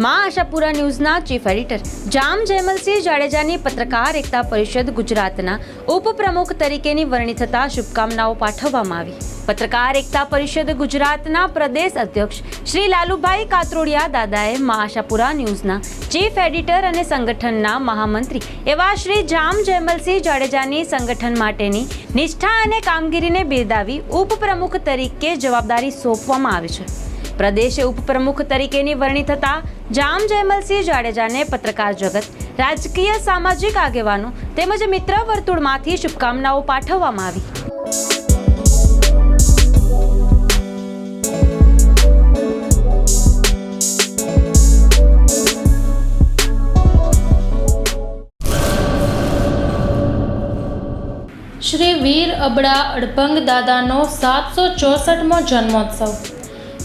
મા આશાપુરા ન્યૂઝના chief editor Jam Jaymalsinh જાડેજાની પત્રકાર એકતા પરિષદ ગુજરાતના ઉપપ્રમુખ તરીકેની વરણી થતા શુભકામનાઓ પાઠવવામાં આવી. પત્રકાર એકતા પરિષદ ગુજરાતના પ્રદેશ અધ્યક્ષ શ્રી લાલુભાઈ કાતરોડિયા દાદાએ મા આશાપુરા ન્યૂઝના ચીફ એડિટર અને સંગઠનના મહામંત્રી એવા શ્રી જામ જયમલસિંહ જાડેજાની સંગઠન માટેની નિષ્ઠા અને કામગીરીને બિરદાવી ઉપપ્રમુખ તરીકે જવાબદારી સોંપવામાં આવી છે. પ્રદેશ ઉપપ્રમુખ તરીકેની વરણી થતા જામ જયમલસિંહ જાડેજાને પત્રકાર જગત, રાજકીય સામાજિક આગેવાનો તેમજ મિત્ર વર્તુળમાંથી શુભકામનાઓ પાઠવવામાં આવી. શ્રી વીર અબડા અડભંગ દાદાનો સાતસો ચોસઠમો જન્મોત્સવ.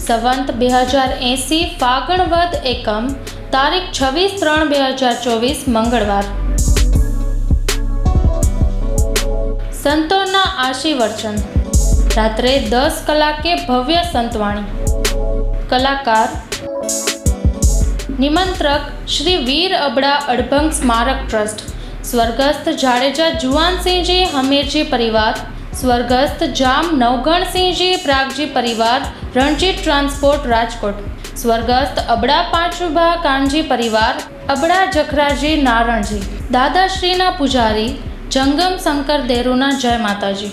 સંવંત બે હજાર એંસી ફાગણવદ એકમ, તારીખ છવ્વીસ ત્રણ બે હજાર ચોવીસ મંગળવાર. સંતોના આશીર્વચન. રાત્રે દસ કલાકે ભવ્ય સંતવાણી. કલાકાર. નિમંત્રક શ્રી વીર અબડા અડભંગ સ્મારક ટ્રસ્ટ. સ્વર્ગસ્થ જાડેજા જુવાનસિંહજી હમીરજી પરિવાર. સ્વર્ગસ્થ જામ નવગણસિંહજી પ્રાગજી પરિવાર. રણજીત ટ્રાન્સપોર્ટ રાજકોટ. સ્વર્ગસ્થ અબડા પાંચુભા કાનજી પરિવાર, અબડા જખરાજી નારણજી. દાદાશ્રીના પૂજારી જંગમ શંકર દેરુના જય માતાજી.